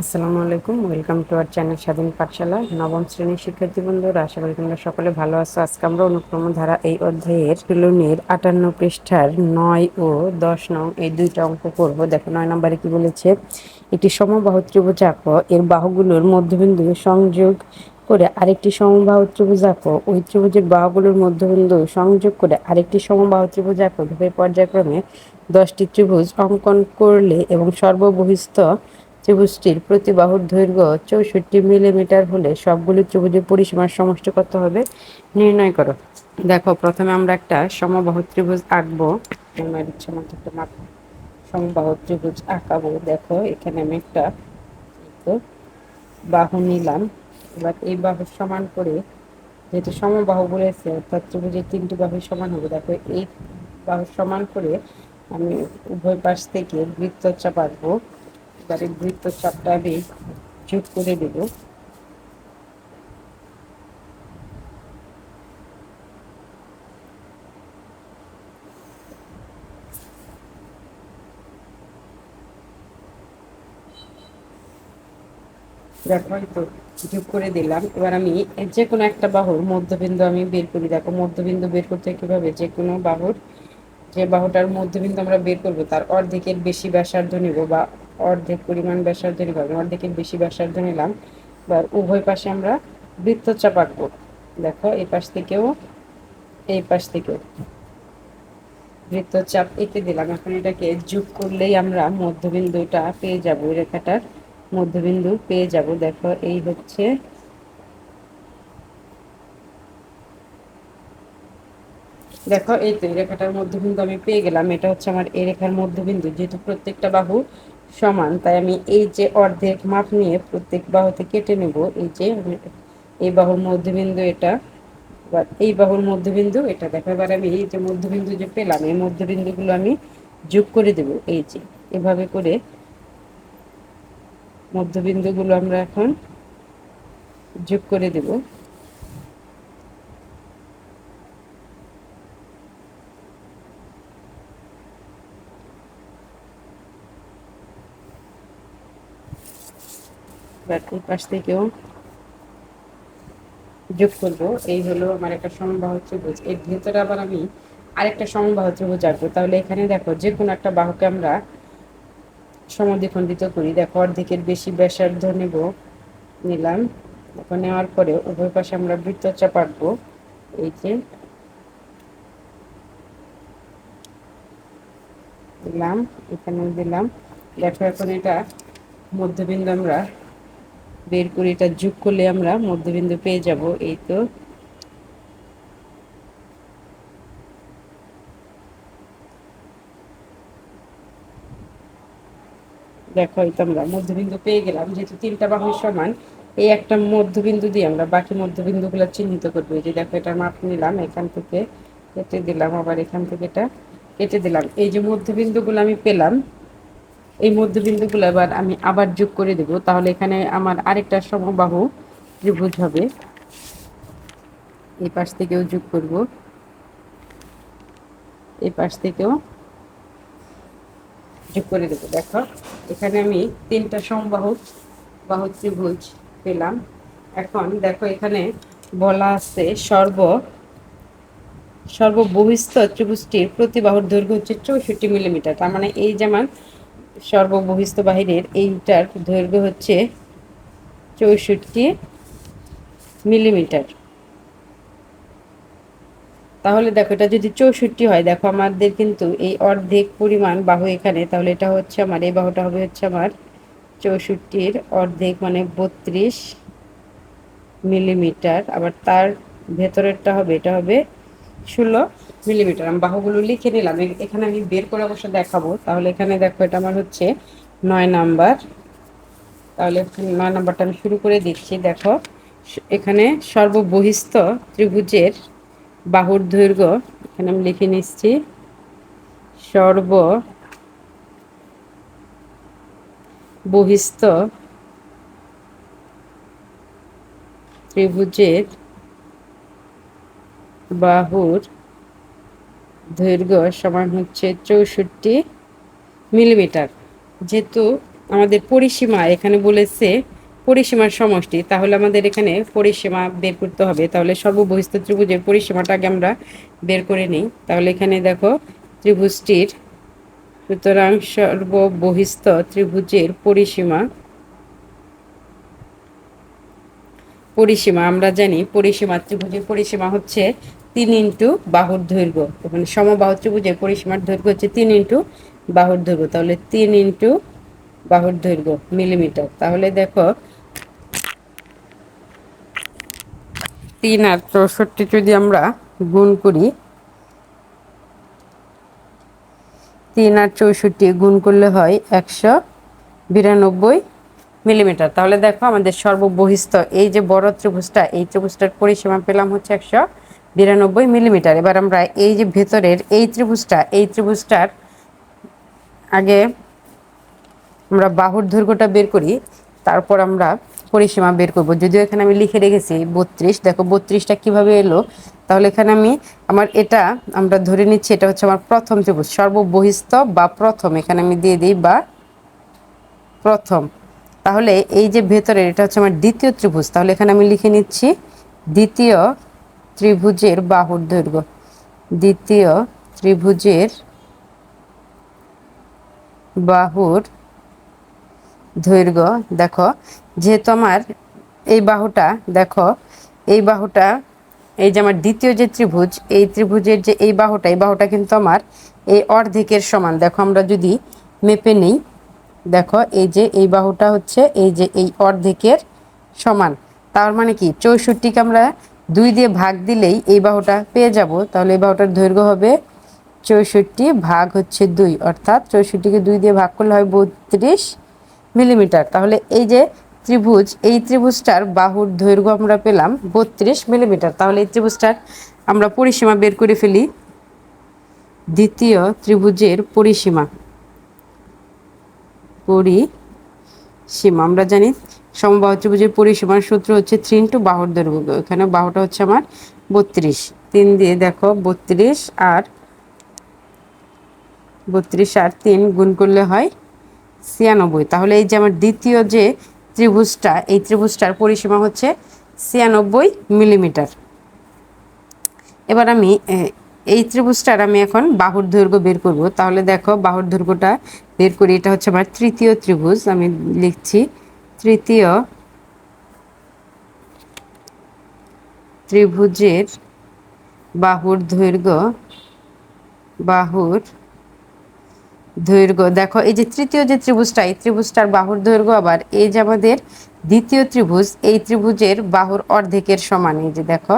আসসালামু আলাইকুম, welcome to our channel স্বাধীন পাঠশালা। নবম শ্রেণির শিক্ষার্থী বন্ধুরা, আশা করি তোমরা সকলে ভালো আছো। আজকে আমরা অনুক্রম ধারা এই অধ্যায়ের তুলনীর আটান্ন পৃষ্ঠার নয় ও দশ নং এই দুইটা অঙ্ক করব। দেখো, নয় নম্বরে কি বলেছে? একটি সমবাহু ত্রিভুজ আঁকো এর বাহুগুলোর মধ্যবিন্দু সংযোগ করে আরেকটি সমবাহু ত্রিভুজ আঁকো ওই ত্রিভুজের বাহুগুলোর মধ্যবিন্দু সংযোগ করে আরেকটি সমবাহু ত্রিভুজ আঁকো পর্যায়ক্রমে দশটি ত্রিভুজ অঙ্কন করলে এবং সর্ববহিস্থ ত্রিভুজটির প্রতি বাহুর দৈর্ঘ্য চৌষট্টি মিলিমিটার হলে সবগুলি ত্রিভুজের পরিসীমার সমষ্টি কত হবে। নির্ণয় করো। দেখো, প্রথমে আমরা একটা সমবাহু ত্রিভুজ আঁকবো। আমার ইচ্ছা মতো একটা মাপ। সমবাহু ত্রিভুজ আঁকাবো। দেখো, এখানে আমি একটা বাহু নিলাম, এবার এই বাহু সমান করে যেহেতু সমবাহু বলেছে, অর্থাৎ ত্রিভুজের তিনটি বাহু সমান হবে। দেখো, এই বাহু সমান করে আমি উভয় পাশ থেকে বৃত্ত চাপাতবো এবারে বৃত্ত চাপটা আমি যোগ করে দেব দেখো তো যোগ করে দিলাম। এবার আমি যে কোনো একটা বাহুর মধ্যবিন্দু আমি বের করি। দেখো, মধ্যবিন্দু বের করতে কীভাবে? যে কোনো বাহুর, যে বাহুটার মধ্যবিন্দু আমরা বের করব, তার অর্ধেকের বেশি ব্যাসার্ধ নিব বা অর্ধেক পরিমাণ ব্যাসার্ধ নিব অর্ধেকের বেশি ব্যাসার্ধ নিলাম এবার উভয় পাশে আমরা বৃত্তচাপ আঁকবো। দেখো, এই পাশ থেকেও, এই পাশ থেকেও। বৃত্তচাপ এঁকে দিলাম। এখন এটাকে যোগ করলেই আমরা মধ্যবিন্দুটা পেয়ে যাব রেখাটার মধ্যবিন্দু পেয়ে যাব। দেখো, এই হচ্ছে দেখো, এই তো এই রেখাটার মধ্যবিন্দু আমি পেয়ে গেলাম। এটা হচ্ছে আমার, এই রেখার মধ্যবিন্দু। যেহেতু প্রত্যেকটা বাহু সমান। তাই আমি এই যে অর্ধেক মাপ নিয়ে প্রত্যেক বাহুতে কেটে নেব। এই যে, এই বাহুর মধ্যবিন্দু এটা এই বাহুর মধ্যবিন্দু এটা। দেখো, এবার আমি এই যে মধ্যবিন্দু যে পেলাম, এই মধ্যবিন্দুগুলো আমি যোগ করে দেব। এই যে, এভাবে করে মধ্যবিন্দুগুলো আমরা এখন যোগ করে দেব। এবার এই পাশ থেকেও যোগ করব। এই হলো আমার একটা সমবাহ ত্রিভুজ এর ভেতরে আবার আমি আরেকটা সমবাহ ত্রিভুজ আঁকবো তাহলে এখানে দেখো যে কোনো একটা বাহুকে আমরা সমদ্বিখণ্ডিত করি। দেখো, অর্ধেকের বেশি ব্যাসার্ধ নেব, নিলাম। দেখো, নেওয়ার পরে উভয় পাশে আমরা বৃত্তচাপ আঁকবো। এই যে, দিলাম এখানে দিলাম। দেখো, এখন এটা মধ্যবিন্দু আমরা বের করে এটা যোগ করলে আমরা মধ্যবিন্দু পেয়ে যাব, এই তো। দেখো, এই তো আমরা মধ্যবিন্দু পেয়ে গেলাম, যেহেতু তিনটা বাহুর সমান, এই একটা মধ্যবিন্দু দিয়ে আমরা বাকি মধ্যবিন্দুগুলো চিহ্নিত করব। এই যে দেখো, এটা মাপ নিলাম এখান থেকে, কেটে দিলাম, আবার এখান থেকে এটা কেটে দিলাম। এই যে মধ্যবিন্দুগুলো আমি পেলাম এই মধ্যবিন্দুগুলো এবার আমি আবার যোগ করে দেব। তাহলে এখানে আমার আরেকটা সমবাহু ত্রিভুজ হবে। এই পাশ থেকেও যোগ করব। এই পাশ থেকেও যোগ করে দেবো। দেখো, এখানে আমি তিনটা সমবাহু বাহু ত্রিভুজ পেলাম। এখন দেখো, এখানে বলা আছে সর্ব সর্ববহিস্থ ত্রিভুজটির প্রতি বাহুর দৈর্ঘ্য হচ্ছে চৌষট্টি মিলিমিটার। তার মানে এই যেমন সর্ববহিস্থ বাহিরের এইটার দৈর্ঘ্য হচ্ছে চৌষট্টি মিলিমিটার। তাহলে দেখো, এটা যদি চৌষট্টি হয়, দেখো আমাদের কিন্তু এই অর্ধেক পরিমাণ বাহু এখানে, তাহলে এটা হচ্ছে আমার, এই বাহুটা হবে হচ্ছে আমার চৌষট্টির অর্ধেক মানে বত্রিশ মিলিমিটার। আবার তার ভেতরেরটা হবে, এটা হবে ষোলো মিলিমিটার, আমি বাহুগুলো লিখে নিলাম। এখানে আমি বের করে অবশ্য দেখাবো। তাহলে এখানে দেখো, এটা আমার হচ্ছে নয় নাম্বার। তাহলে নয় নাম্বারটা আমি শুরু করে দিচ্ছি। দেখো এখানে সর্ববহিস্থ ত্রিভুজের বাহুর দৈর্ঘ্য, এখানে আমি লিখে নিচ্ছি, সর্ব বহিস্থ ত্রিভুজের বাহুর দৈর্ঘ্য সমান হচ্ছে চৌষট্টি মিলিমিটার। যেহেতু আমাদের পরিসীমা এখানে বলেছে পরিসীমার সমষ্টি, তাহলে আমাদের এখানে পরিসীমা বের করতে হবে। তাহলে সর্ববহিস্থ ত্রিভুজের পরিসীমাটা আগে আমরা বের করে নিই। তাহলে এখানে দেখো ত্রিভুজটির, সুতরাং সর্ববহিস্থ ত্রিভুজের পরিসীমা পরিসীমা আমরা জানি পরিসীমা, ত্রিভুজের পরিসীমা হচ্ছে তিন ইন্টু বাহুর দৈর্ঘ্য। মানে সমবাহু ত্রিভুজের পরিসীমার দৈর্ঘ্য হচ্ছে তিন ইন্টু বাহুর দৈর্ঘ্য। তাহলে তিন ইন্টু বাহুর দৈর্ঘ্য, মিলিমিটার। তাহলে দেখো, তিন আর চৌষট্টি যদি আমরা গুণ করি, তিন আর চৌষট্টি গুণ করলে হয় একশো বিরানব্বই মিলিমিটার। তাহলে দেখো আমাদের সর্ববহিস্থ এই যে বড় ত্রিভুজটা, এই ত্রিভুজটার পরিসীমা পেলাম হচ্ছে একশো বিরানব্বই মিলিমিটার। এবার আমরা এই যে ভেতরের এই ত্রিভুজটা, এই ত্রিভুজটার আগে আমরা বাহুর দৈর্ঘ্যটা বের করি, তারপর আমরা পরিসীমা বের করব। যদিও এখানে আমি লিখে রেখেছি বত্রিশ, দেখো বত্রিশটা কীভাবে এলো? তাহলে এখানে আমি আমার এটা আমরা ধরে নিচ্ছি, এটা হচ্ছে আমার প্রথম ত্রিভুজ, সর্ববহিস্থ বা প্রথম, এখানে আমি দিয়ে দিই বা প্রথম। তাহলে এই যে ভেতরের, এটা হচ্ছে আমার দ্বিতীয় ত্রিভুজ, তাহলে এখানে আমি লিখে নিচ্ছি দ্বিতীয় ত্রিভুজের বাহুর দৈর্ঘ্য। দ্বিতীয় ত্রিভুজের বাহুর দৈর্ঘ্য, দেখো, যেহেতু আমার এই বাহুটা, দেখো, এই বাহুটা, এই যে আমার দ্বিতীয় যে ত্রিভুজ, এই ত্রিভুজের যে এই বাহুটা এই বাহুটা কিন্তু আমার এই অর্ধেকের সমান। দেখো, আমরা যদি মেপে নেই, দেখো, এই যে এই বাহুটা হচ্ছে এই যে এই অর্ধেকের সমান। তার মানে কি? চৌষট্টিকে আমরা দুই দিয়ে ভাগ দিলেই এই বাহুটা পেয়ে যাব। তাহলে এই বাহুটার দৈর্ঘ্য হবে চৌষট্টি ভাগ হচ্ছে দুই। অর্থাৎ চৌষট্টিকে দুই দিয়ে ভাগ করলে হয় বত্রিশ মিলিমিটার। তাহলে এই যে ত্রিভুজ, এই ত্রিভুজটার বাহুর দৈর্ঘ্য আমরা পেলাম বত্রিশ মিলিমিটার। তাহলে এই ত্রিভুজটার আমরা পরিসীমা বের করে ফেলি। দ্বিতীয় ত্রিভুজের পরিসীমা। পরিসীমা, আমরা জানি সমবাহু ত্রিভুজের পরিসীমার সূত্র হচ্ছে থ্রি ইন্টু বাহুর দৈর্ঘ্য। এখানে বাহুটা হচ্ছে আমার বত্রিশ। তিন দিয়ে দেখো, বত্রিশ আর বত্রিশ আর তিন গুণ করলে হয় ছিয়ানব্বই। তাহলে এই যে আমার দ্বিতীয় যে ত্রিভুজটা, এই ত্রিভুজটার পরিসীমা হচ্ছে ছিয়ানব্বই মিলিমিটার। এবার আমি এই ত্রিভুজটার আমি এখন বাহুর দৈর্ঘ্য বের করব। তাহলে দেখো, বাহুর দৈর্ঘ্যটা বের করি, এটা হচ্ছে আমার তৃতীয় ত্রিভুজ, আমি লিখছি তৃতীয় ত্রিভুজের বাহুর দৈর্ঘ্য বাহুর দৈর্ঘ্য। দেখো, এই যে তৃতীয় যে ত্রিভুজটা, এই ত্রিভুজটার বাহুর দৈর্ঘ্য আবার এই যে আমাদের দ্বিতীয় ত্রিভুজ, এই ত্রিভুজের বাহুর অর্ধেকের সমান। এই যে দেখো,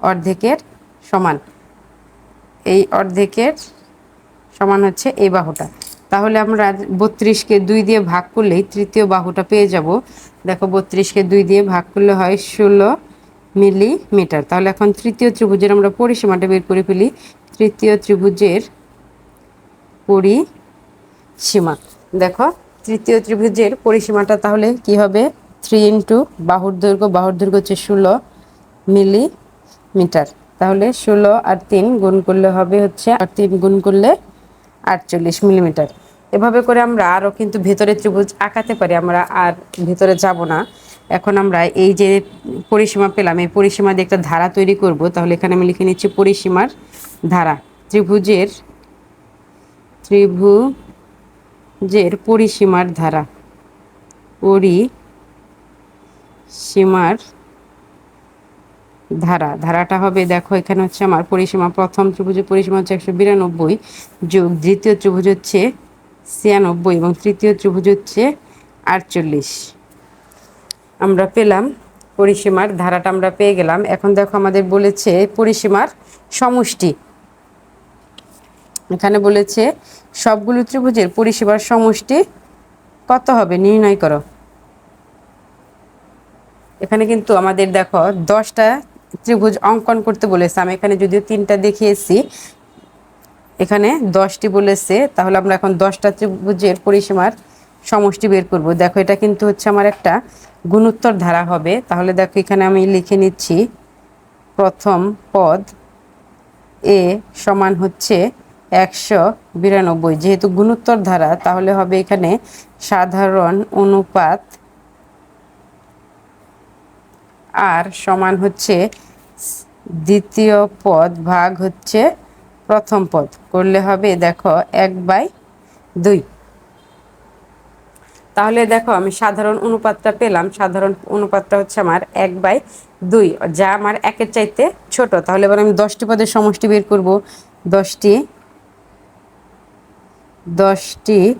অর্ধেকের সমান। এই অর্ধেকের সমান হচ্ছে এই বাহুটা। তাহলে আমরা বত্রিশকে দুই দিয়ে ভাগ করলেই তৃতীয় বাহুটা পেয়ে যাব। দেখো বত্রিশকে দুই দিয়ে ভাগ করলে হয় ষোলো মিলিমিটার। তাহলে এখন তৃতীয় ত্রিভুজের আমরা পরিসীমাটা বের করে ফেলি। তৃতীয় ত্রিভুজের পরিসীমা। দেখো, তৃতীয় ত্রিভুজের পরিসীমাটা তাহলে কি হবে? থ্রি ইন্টু বাহুর দৈর্ঘ্য বাহুর দৈর্ঘ্য হচ্ছে ষোলো মিলিমিটার। তাহলে ষোলো আর তিন গুণ করলে হবে হচ্ছে, আর তিন গুণ করলে আটচল্লিশ মিলিমিটার। এভাবে করে আমরা আরও কিন্তু ভেতরে ত্রিভুজ আঁকাতে পারি, আমরা আর ভেতরে যাব না। এখন আমরা এই যে পরিসীমা পেলাম, এই পরিসীমা দিয়ে একটা ধারা তৈরি করব। তাহলে এখানে আমি লিখে নিচ্ছি পরিসীমার ধারা। ত্রিভুজের ত্রিভুজের পরিসীমার ধারা। পরিসীমার ধারা। ধারাটা হবে, দেখো, এখানে হচ্ছে আমার পরিসীমা প্রথম ত্রিভুজের পরিসীমা হচ্ছে একশো বিরানব্বই, যোগ দ্বিতীয় ত্রিভুজ হচ্ছে ছিয়ানব্বই এবং তৃতীয় ত্রিভুজ হচ্ছে আটচল্লিশ। আমরা পেলাম পরিসীমার ধারাটা আমরা পেয়ে গেলাম। এখন দেখো আমাদের বলেছে পরিসীমার সমষ্টি। এখানে বলেছে সবগুলো ত্রিভুজের পরিসীমার সমষ্টি কত হবে নির্ণয় করো। এখানে কিন্তু আমাদের দেখো দশটা ত্রিভুজ অঙ্কন করতে বলেছে। আমি এখানে যদিও তিনটা দেখিয়েছি এখানে দশটি বলেছে, তাহলে আমরা এখন দশটা ত্রিভুজের পরিসীমার সমষ্টি বের করব। দেখো, এটা কিন্তু হচ্ছে আমার একটা গুণোত্তর ধারা হবে। তাহলে দেখো, এখানে আমি লিখে নিচ্ছি, প্রথম পদ এ সমান হচ্ছে একশো বিরানব্বই। যেহেতু গুণোত্তর ধারা, তাহলে হবে এখানে সাধারণ অনুপাত আর সমান হচ্ছে দ্বিতীয় পদ ভাগ হচ্ছে প্রথম পদ। করলে হবে, দেখো, এক বাই দুই। তাহলে দেখো, আমি সাধারণ অনুপাতটা পেলাম। সাধারণ অনুপাতটা হচ্ছে আমার এক বাই দুই, যা আমার একের চাইতে ছোট। তাহলে এবার আমি দশটি পদের সমষ্টি বের করব। দশটি দশটি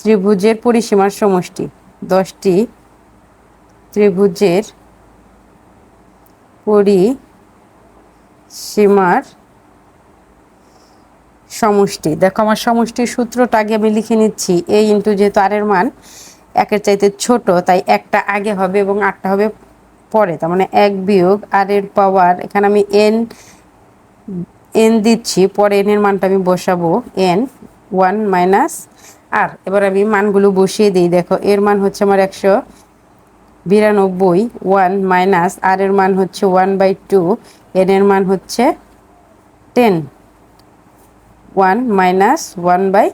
ত্রিভুজের পরিসীমার সমষ্টি। দশটি ত্রিভুজের পরিসীমার সমষ্টি। দেখো আমার সমষ্টির সূত্রটা আগে আমি লিখে নিচ্ছি এই ইন্টু যেহেতু আরের মান, একের চাইতে ছোট, তাই একটা আগে হবে এবং আটটা হবে পরে। তার মানে এক বিয়োগ আর এর পাওয়ার এখানে আমি এন এন দিচ্ছি, পরে এন এর মানটা আমি বসাবো এন ওয়ান মাইনাস আর এবার আমি মানগুলো বসিয়ে দিই, দেখো এর মান হচ্ছে আমার একশো বিরানব্বই ওয়ান মাইনাস আর এর মান হচ্ছে ওয়ান বাই টু এন এর মান হচ্ছে ten one minus one by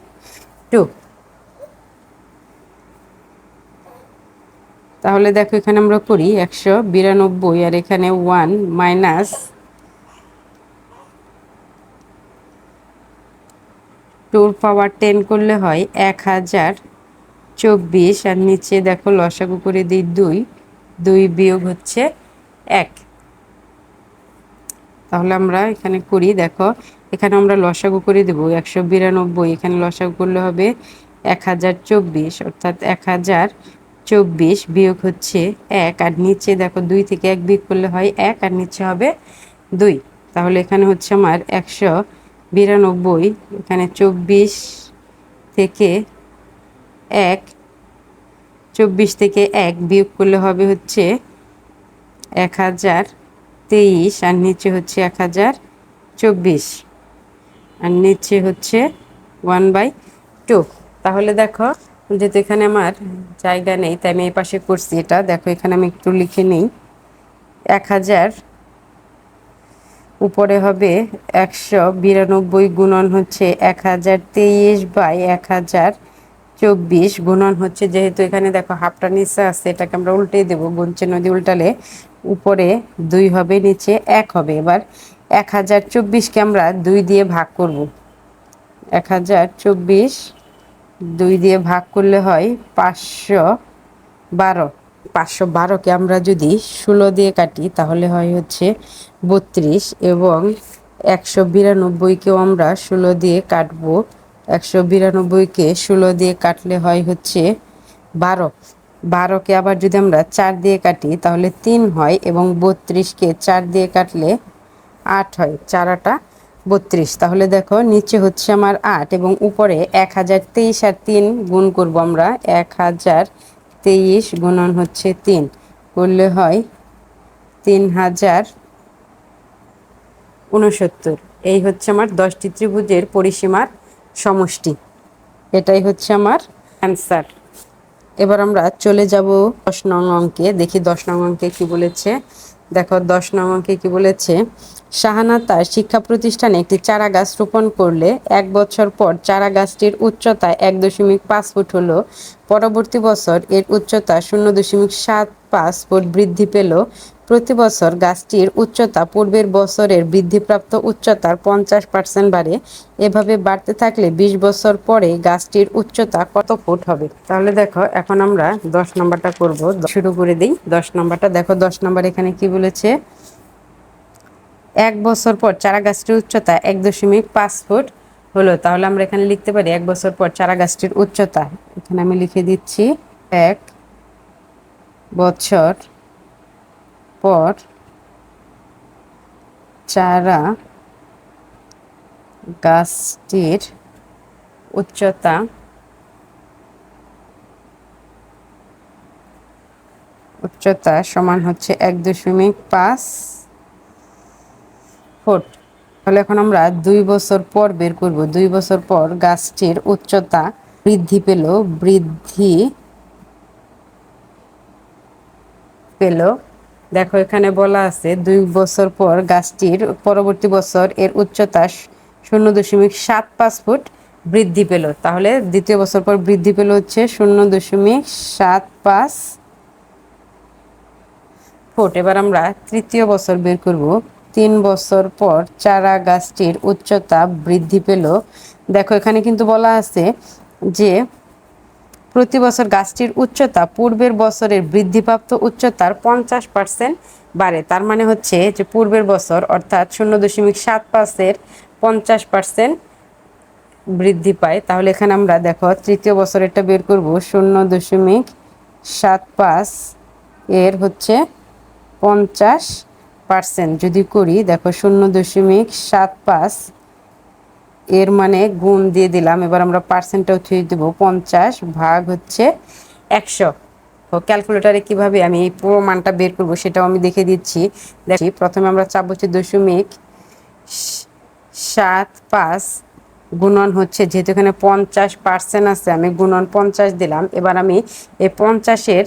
two তাহলে দেখো এখানে আমরা করি একশো বিরানব্বই, আর এখানে ওয়ান মাইনাস টুর পাওয়ার টেন করলে হয় এক হাজার চব্বিশ, আর নিচে দেখো লসাগু করে দিই দুই দুই বিয়োগ হচ্ছে এক। তাহলে আমরা এখানে করি, দেখো এখানে আমরা লসাগু করে দেব, একশো বিরানব্বই। এখানে লসাগু করলে হবে এক হাজার চব্বিশ, অর্থাৎ এক হাজার চব্বিশ বিয়োগ হচ্ছে এক, আর নিচে দেখো দুই থেকে এক বিয়োগ করলে হয় এক, আর নিচে হবে দুই। তাহলে এখানে হচ্ছে আমার একশো বিরানব্বই, এখানে চব্বিশ থেকে এক, চব্বিশ থেকে এক বিয়োগ করলে হবে হচ্ছে এক হাজার তেইশ, আর নিচে হচ্ছে এক হাজার চব্বিশ। আর নিচে হচ্ছে ওয়ান বাই টু তাহলে দেখো, যেহেতু এখানে আমার জায়গা নেই, তাই আমি এই পাশে করছি এটা। দেখো, এখানে আমি একটু লিখে নিই। এক হাজার উপরে হবে একশো বিরানব্বই গুণন হচ্ছে এক হাজার তেইশ বাই এক হাজার চব্বিশ গুণন হচ্ছে যেহেতু এখানে দেখো হাফটা নিচে আছে, এটাকে আমরা উল্টে দেবো, গুনছে নদী উল্টালে। উপরে দুই হবে, নিচে এক হবে। এবার এক হাজার চব্বিশকে আমরা দুই দিয়ে ভাগ করব। এক হাজার চব্বিশ দুই দিয়ে ভাগ করলে হয় পাঁচশো বারো। পাঁচশো বারোকে আমরা যদি ষোলো দিয়ে কাটি, তাহলে হয় হচ্ছে বত্রিশ এবং একশো বিরানব্বইকেও আমরা ষোলো দিয়ে কাটবো। একশো বিরানব্বইকে ষোলো দিয়ে কাটলে হয় হচ্ছে বারো। বারোকে আবার যদি আমরা চার দিয়ে কাটি, তাহলে তিন হয় এবং বত্রিশকে চার দিয়ে কাটলে আট হয় চার আটা বত্রিশ। তাহলে দেখো, নিচে হচ্ছে আমার আট এবং উপরে এক হাজার তেইশ আর তিন গুণ করব আমরা, এক হাজার তেইশ গুণন হচ্ছে তিন। করলে হয় তিন হাজার উনসত্তর এই হচ্ছে আমার দশটি ত্রিভুজের পরিসীমার সমষ্টি। এটাই হচ্ছে আমার অ্যান্সার এবার আমরা চলে যাব দশ নং অঙ্কে, দেখি দশ নং অঙ্কে কি বলেছে। দেখো, দশ নং অঙ্কে কি বলেছে? শাহানা তার শিক্ষা প্রতিষ্ঠানে একটি চারা গাছ রোপণ করলে এক বছর পর চারা গাছটির উচ্চতা এক দশমিক পাঁচ ফুট হলো। পরবর্তী বছর এর উচ্চতা শূন্য দশমিক সাত পাঁচ ফুট বৃদ্ধি পেল। প্রতি বছর গাছটির উচ্চতা পূর্বের বছরের বৃদ্ধিপ্রাপ্ত উচ্চতার পঞ্চাশ পার্সেন্ট বাড়ে। এভাবে বাড়তে থাকলে বিশ বছর পরে গাছটির উচ্চতা কত ফুট হবে? তাহলে দেখো, এখন আমরা দশ নম্বরটা করব। শুরু করে দিই। দশ নম্বরটা, দেখো দশ নম্বর এখানে কি বলেছে? এক বছর পর চারা গাছটির উচ্চতা এক দশমিক পাঁচ ফুট হলো। তাহলে আমরা এখানে লিখতে পারি এক বছর পর চারা গাছটির উচ্চতা। এখানে আমি লিখে দিচ্ছি এক বছর পর চারা গাছটির উচ্চতা উচ্চতা সমান হচ্ছে এক দশমিক পাঁচ ফুট তাহলে এখন আমরা দুই বছর পর বের করব। দুই বছর পর গাছটির উচ্চতা বৃদ্ধি পেল বৃদ্ধি পেল। দেখো, এখানে বলা আছে দুই বছর পর গাছটির পরবর্তী বছর এর উচ্চতা শূন্য দশমিক সাত পাঁচ ফুট বৃদ্ধি পেল। তাহলে দ্বিতীয় বছর পর বৃদ্ধি পেল হচ্ছে শূন্য দশমিক সাত পাঁচ ফুট। এবার আমরা তৃতীয় বছর বের করব। তিন বছর পর চারা গাছটির উচ্চতা বৃদ্ধি পেল। দেখো, এখানে কিন্তু বলা আছে যে প্রতি বছর গাছটির উচ্চতা পূর্বের বছরের বৃদ্ধিপ্রাপ্ত উচ্চতার পঞ্চাশ পার্সেন্ট বাড়ে। তার মানে হচ্ছে যে পূর্বের বছর অর্থাৎ শূন্য দশমিক সাত পাঁচের পঞ্চাশ পার্সেন্ট বৃদ্ধি পায়। তাহলে এখানে আমরা দেখো, তৃতীয় বছরেরটা বের করব, শূন্য দশমিক সাত পাঁচ এর হচ্ছে পঞ্চাশ পার্সেন্ট যদি করি, দেখো শূন্য দশমিক সাত পাঁচ, এর মানে গুণ দিয়ে দিলাম। এবার আমরা পার্সেন্টটা উঠিয়ে দেবো, পঞ্চাশ ভাগ হচ্ছে একশো। তো ক্যালকুলেটারে কীভাবে আমি এই পুরো মানটা বের করব সেটাও আমি দেখে দিচ্ছি। দেখি, প্রথমে আমরা চাপ হচ্ছে দশমিক সাত পাঁচ, গুণন হচ্ছে, যেহেতু এখানে পঞ্চাশ পার্সেন্ট আছে, আমি গুণন পঞ্চাশ দিলাম। এবার আমি এই পঞ্চাশের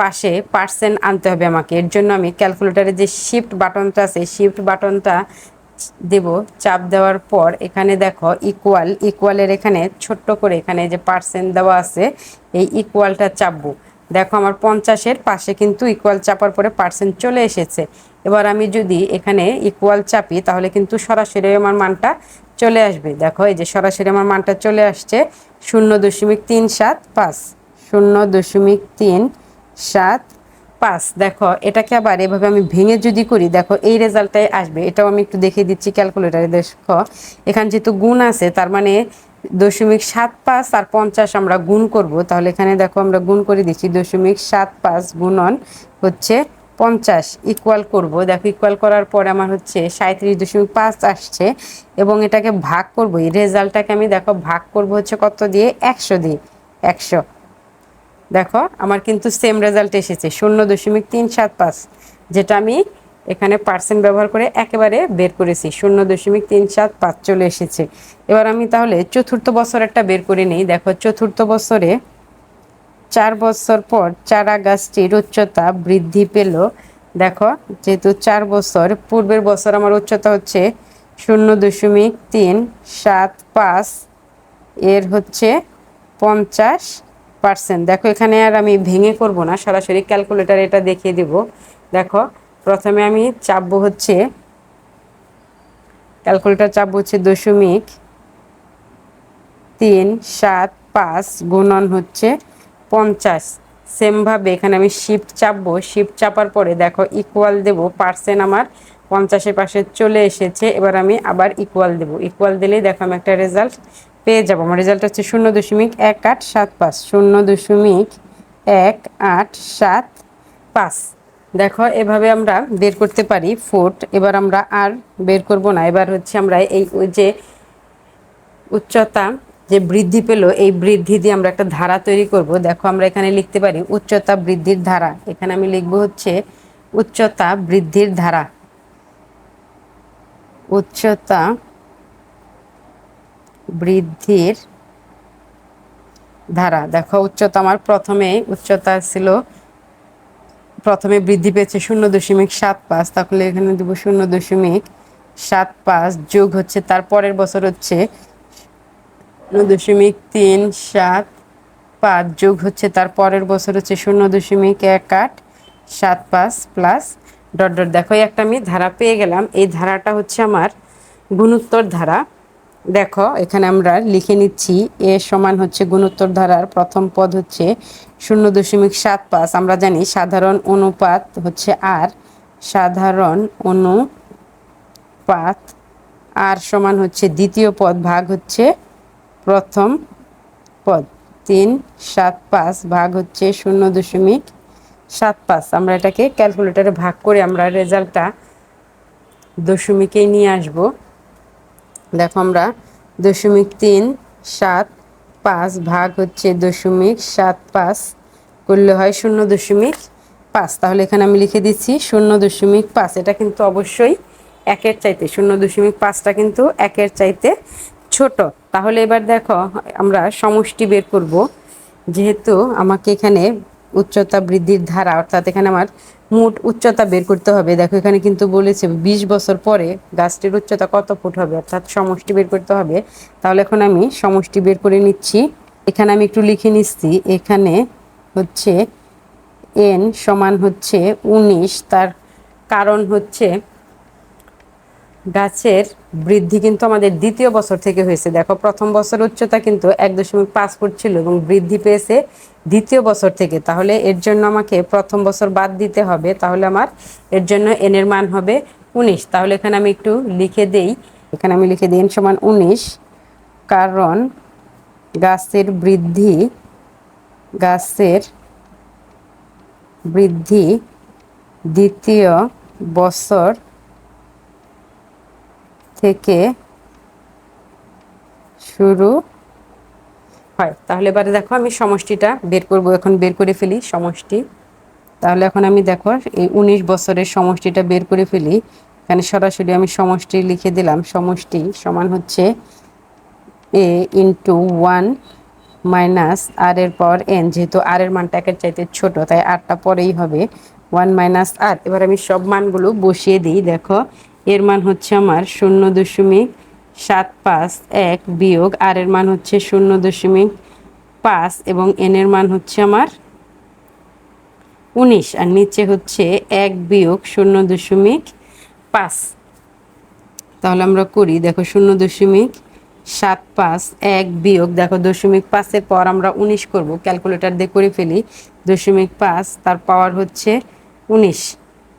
পাশে পার্সেন্ট আনতে হবে আমাকে। এর জন্য আমি ক্যালকুলেটারে যে শিফট বাটনটা আছে শিফট বাটনটা দেব। চাপ দেওয়ার পর এখানে দেখো ইকুয়াল ইকুয়ালের এখানে ছোট্ট করে এখানে যে পার্সেন্ট দেওয়া আছে, এই ইকুয়ালটা চাপবো। দেখো আমার পঞ্চাশের পাশে কিন্তু ইকুয়াল চাপার পরে পার্সেন্ট চলে এসেছে। এবার আমি যদি এখানে ইকুয়াল চাপি, তাহলে কিন্তু সরাসরি আমার মানটা চলে আসবে। দেখো এই যে সরাসরি আমার মানটা চলে আসছে, শূন্য দশমিক তিন সাত পাঁচ, শূন্য দশমিক তিন সাত, পাঁচ। দেখো, এটাকে আবার এভাবে আমি ভেঙে যদি করি, দেখো, এই রেজাল্টটাই আসবে। এটাও আমি একটু দেখিয়ে দিচ্ছি ক্যালকুলেটারে, দেখো। এখানে যেহেতু গুণ আছে, তার মানে দশমিক সাত পাঁচ আর পঞ্চাশ আমরা গুণ করব। তাহলে এখানে দেখো, আমরা গুণ করে দিচ্ছি দশমিক সাত পাঁচ গুণন হচ্ছে পঞ্চাশ ইকুয়াল করব। দেখো ইকুয়াল করার পরে আমার হচ্ছে সাঁত্রিশ দশমিক পাঁচ আসছে এবং এটাকে ভাগ করব। এই রেজাল্টটাকে আমি, দেখো, ভাগ করব হচ্ছে কত দিয়ে? একশো দিয়ে। একশো। দেখো, আমার কিন্তু সেম রেজাল্ট এসেছে, শূন্য দশমিক তিন সাত পাঁচ, যেটা আমি এখানে পার্সেন্ট ব্যবহার করে একেবারে বের করেছি, শূন্য দশমিক তিন সাত পাঁচ চলে এসেছে। এবার আমি তাহলে চতুর্থ বছর একটা বের করে নিই, দেখো চতুর্থ বছরে চার বছর পর চারা গাছটির উচ্চতা বৃদ্ধি পেল। দেখো, যেহেতু চার বছর, পূর্বের বছর আমার উচ্চতা হচ্ছে শূন্য দশমিক তিন সাত পাঁচ, এর হচ্ছে পঞ্চাশ পার্সেন্ট। দেখো, এখানে আর আমি ভেঙে করব না, সরাসরি ক্যালকুলেটার এটা দেখিয়ে দিব। দেখো, প্রথমে আমি চাপবো হচ্ছে ক্যালকুলেটার চাপবো হচ্ছে দশমিক তিন সাত পাঁচ গুণন হচ্ছে পঞ্চাশ। সেমভাবে এখানে আমি শিফট চাপবো শিফট চাপার পরে দেখো ইকুয়াল দেব পার্সেন্ট আমার পঞ্চাশের পাশে চলে এসেছে, এবার আমি আবার ইকুয়াল দেব। ইকুয়াল দিলেই দেখো আমি একটা রেজাল্ট পেয়ে যাব। আমার রেজাল্ট হচ্ছে শূন্য দশমিক এক আট সাত পাঁচ। শূন্য দশমিক এক আট সাত পাঁচ। দেখো, এভাবে আমরা বের করতে পারি ফুট এবার আমরা আর বের করব না। এবার হচ্ছে আমরা এই যে উচ্চতা যে বৃদ্ধি পেল, এই বৃদ্ধি দিয়ে আমরা একটা ধারা তৈরি করব। দেখো, আমরা এখানে লিখতে পারি উচ্চতা বৃদ্ধির ধারা। এখানে আমি লিখব হচ্ছে উচ্চতা বৃদ্ধির ধারা। উচ্চতা বৃদ্ধির ধারা। দেখো উচ্চতা আমার প্রথমে, উচ্চতা ছিল, প্রথমে বৃদ্ধি পেয়েছে শূন্য দশমিক সাত পাঁচ, তাহলে এখানে দেব শূন্য দশমিক সাত পাঁচ যোগ হচ্ছে তার পরের বছর হচ্ছে শূন্য দশমিক তিন সাত পাঁচ যোগ হচ্ছে তার পরের বছর হচ্ছে শূন্য দশমিক এক আট সাত পাঁচ প্লাস ডট ডট। দেখো একটা আমি ধারা পেয়ে গেলাম, এই ধারাটা হচ্ছে আমার গুণোত্তর ধারা। দেখো, এখানে আমরা লিখে নিচ্ছি, এ সমান হচ্ছে গুণোত্তর ধারার প্রথম পদ হচ্ছে শূন্য দশমিক সাত পাঁচ। আমরা জানি সাধারণ অনুপাত হচ্ছে আর, সাধারণ অনুপাত আর সমান হচ্ছে দ্বিতীয় পদ ভাগ হচ্ছে প্রথম পদ। তিন, সাত, পাঁচ ভাগ হচ্ছে শূন্য দশমিক সাত পাঁচ। আমরা এটাকে ক্যালকুলেটারে ভাগ করে আমরা রেজাল্টটা দশমিকেই নিয়ে আসব। দেখো আমরা দশমিক তিন, সাত, পাঁচ ভাগ হচ্ছে দশমিক সাত পাঁচ, করলে হয় শূন্য দশমিক পাঁচ। তাহলে এখানে আমি লিখে দিচ্ছি শূন্য দশমিক পাঁচ। এটা কিন্তু অবশ্যই একের চাইতে, শূন্য দশমিক পাঁচটা কিন্তু একের চাইতে ছোট। তাহলে এবার দেখো আমরা সমষ্টি বের করব। যেহেতু আমাকে এখানে উচ্চতা বৃদ্ধির ধারা, অর্থাৎ এখানে আমার মোট উচ্চতা বের করতে হবে। দেখো, এখানে কিন্তু বলেছে বিশ বছর পরে গাছটির উচ্চতা কত ফুট হবে? অর্থাৎ সমষ্টি বের করতে হবে। তাহলে এখন আমি সমষ্টি বের করে নিচ্ছি। এখানে আমি একটু লিখে নিচ্ছি, এখানে হচ্ছে এন সমান হচ্ছে উনিশ। তার কারণ হচ্ছে গাছের বৃদ্ধি কিন্তু আমাদের দ্বিতীয় বছর থেকে হয়েছে। দেখো, প্রথম বছর উচ্চতা কিন্তু এক দশমিক পাঁচ ফুট ছিল এবং বৃদ্ধি পেয়েছে দ্বিতীয় বছর থেকে। তাহলে এর জন্য আমাকে প্রথম বছর বাদ দিতে হবে, তাহলে আমার এর জন্য এন এর মান হবে উনিশ। তাহলে এখানে আমি একটু লিখে দেই, এখানে আমি লিখে দিই এন সমান উনিশ, কারণ গাছের বৃদ্ধি গাছের বৃদ্ধি দ্বিতীয় বছর থেকে শুরু হয়। তাহলে এবারে দেখো আমি সমষ্টিটা বের করব। এখন বের করে ফেলি সমষ্টি। তাহলে এখন আমি দেখো এই উনিশ বছরের সমষ্টিটা বের করে ফেলি। এখানে সরাসরি আমি সমষ্টি লিখে দিলাম। সমষ্টি সমান হচ্ছে এ ইন্টু ওয়ান মাইনাস আর এর পর এন যেহেতু আর এর মানটা একের চাইতে ছোট, তাই আরটা পরেই হবে। ওয়ান মাইনাস আর এবার আমি সব মানগুলো বসিয়ে দিই, দেখো। এর মান হচ্ছে আমার শূন্য দশমিক সাত পাঁচ এক বিয়োগ, আর এর মান হচ্ছে শূন্য দশমিক পাঁচ এবং এন এর মান হচ্ছে আমার উনিশ, আর নিচে হচ্ছে এক বিয়োগ শূন্য দশমিক পাঁচ। তাহলে আমরা করি, দেখো শূন্য দশমিক সাত পাঁচ এক বিয়োগ, দেখো দশমিক পাঁচের পর আমরা উনিশ করব, ক্যালকুলেটার দিয়ে করে ফেলি, দশমিক পাঁচ তার পাওয়ার হচ্ছে উনিশ।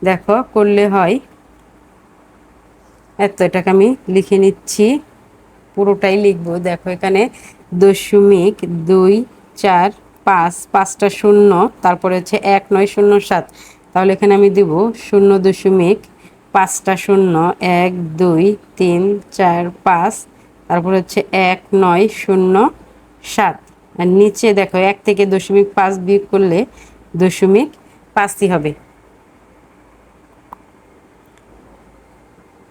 দেখো, করলে হয় এত এটাকে আমি লিখে নিচ্ছি। পুরোটাই লিখব। দেখো এখানে দশমিক দুই, চার, পাঁচ, পাঁচটা শূন্য, তারপরে হচ্ছে এক, নয়, শূন্য, সাত। তাহলে এখানে আমি দিব শূন্য দশমিক পাঁচটা শূন্য, এক, দুই, তিন, চার, পাঁচ, তারপর হচ্ছে এক, নয়, শূন্য, সাত। আর নিচে দেখো এক থেকে দশমিক পাঁচ বিয়োগ করলে দশমিক পাঁচই হবে।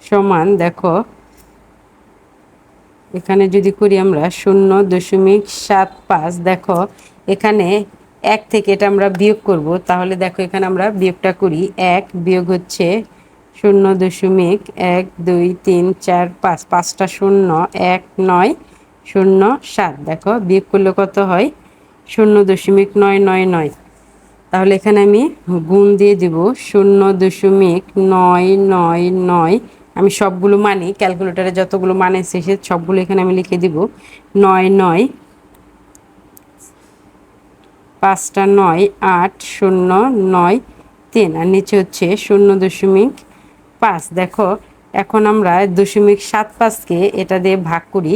সমান, দেখো। এখানে যদি করি আমরা শূন্য দশমিক সাত পাঁচ, দেখো, এখানে এক থেকে এটা আমরা বিয়োগ করব, তাহলে দেখো এখানে আমরা বিয়োগটা করি, এক বিয়োগ হচ্ছে শূন্য দশমিক এক, দুই, তিন, চার, পাঁচ, পাঁচটা শূন্য, এক, নয়, শূন্য, সাত, দেখো, বিয়োগ করলে কত হয়? শূন্য দশমিক নয় নয় নয়। তাহলে এখানে আমি গুণ দিয়ে দিব, শূন্য দশমিক নয় নয় নয় আমি সবগুলো মানি ক্যালকুলেটারে যতগুলো মানে এসেছে সবগুলো এখানে আমি লিখে দিব। নয় নয়, পাঁচটা নয়, আট, শূন্য, নয়, তিন, আর নিচে হচ্ছে শূন্য দশমিক পাঁচ। দেখো, এখন আমরা দশমিক সাত পাঁচকে এটা দিয়ে ভাগ করি।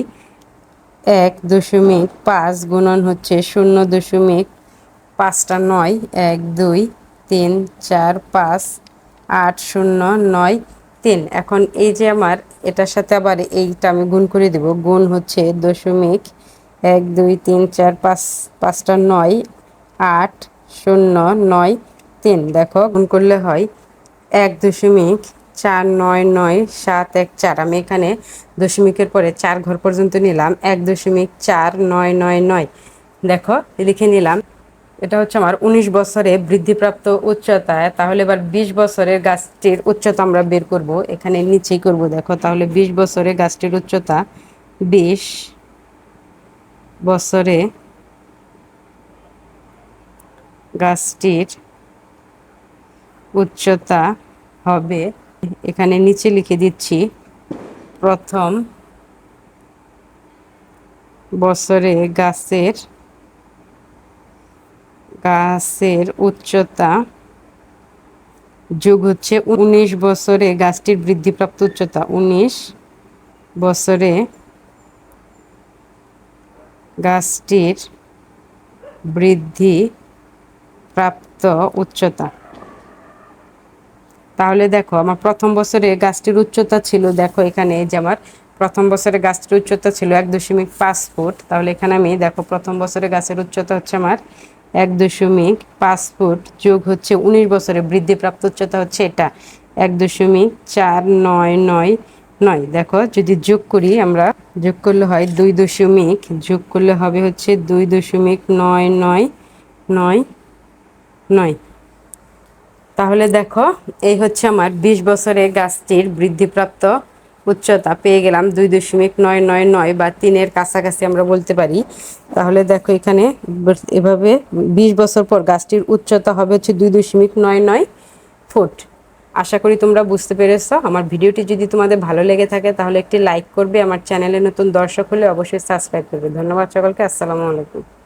এক দশমিক পাঁচ গুণন হচ্ছে শূন্য দশমিক পাঁচটা নয়, এক, দুই, তিন, চার, পাঁচ, আট, শূন্য, নয় তিন। এখন এই যে আমার, এটার সাথে আবার এইটা আমি গুণ করে দেব। গুণ হচ্ছে দশমিক এক, দুই, তিন, চার, পাঁচ, পাঁচটা নয়, আট, শূন্য, নয়, তিন। দেখো, গুণ করলে হয় এক দশমিক চার, নয় নয়, সাত, এক, চার। আমি এখানে দশমিকের পরে চার ঘর পর্যন্ত নিলাম। এক দশমিক চার, নয় নয় নয়। দেখো, লিখে নিলাম। এটা হচ্ছে আমার উনিশ বছরে বৃদ্ধিপ্রাপ্ত উচ্চতায় তাহলে এবার বিশ বছরের গাছটির উচ্চতা আমরা বের করব। এখানে নিচেই করব, দেখো। তাহলে বিশ বছরে গাছটির উচ্চতা, বিশ বছরে গাছটির উচ্চতা হবে, এখানে নিচে লিখে দিচ্ছি, প্রথম বছরে গাছের গাছের উচ্চতা যুগ হচ্ছে উনিশ বছরে গাছটির বৃদ্ধিপ্রাপ্ত উচ্চতা। উনিশ বছরে গাছটির বৃদ্ধি প্রাপ্ত উচ্চতা। তাহলে দেখো, আমার প্রথম বছরে গাছটির উচ্চতা ছিল, দেখো এখানে যে আমার প্রথম বছরে গাছটির উচ্চতা ছিল এক দশমিক পাঁচ ফুট। তাহলে এখানে আমি, দেখো, প্রথম বছরে গাছের উচ্চতা হচ্ছে আমার এক দশমিক পাঁচ ফুট যোগ হচ্ছে উনিশ বছরে বৃদ্ধিপ্রাপ্ত উচ্চতা হচ্ছে এটা। এক দশমিক চার নয় নয় নয়। দেখো, যদি যোগ করি আমরা, যোগ করলে হয় দুই দশমিক, যোগ করলে হবে হচ্ছে দুই দশমিক নয় নয় নয় নয়। তাহলে দেখো, এই হচ্ছে আমার বিশ বছরের গাছটির বৃদ্ধিপ্রাপ্ত উচ্চতা পেয়ে গেলাম দুই দশমিক নয় নয় নয় বা তিনের কাছাকাছি আমরা বলতে পারি। তাহলে দেখো এখানে এভাবে বিশ বছর পর গাছটির উচ্চতা হবে হচ্ছে দুই দশমিক নয় নয় ফুট। আশা করি তোমরা বুঝতে পেরেছ। আমার ভিডিওটি যদি তোমাদের ভালো লেগে থাকে তাহলে একটি লাইক করবে। আমার চ্যানেলে নতুন দর্শক হলে অবশ্যই সাবস্ক্রাইব করবে। ধন্যবাদ সকলকে। আসসালামু আলাইকুম।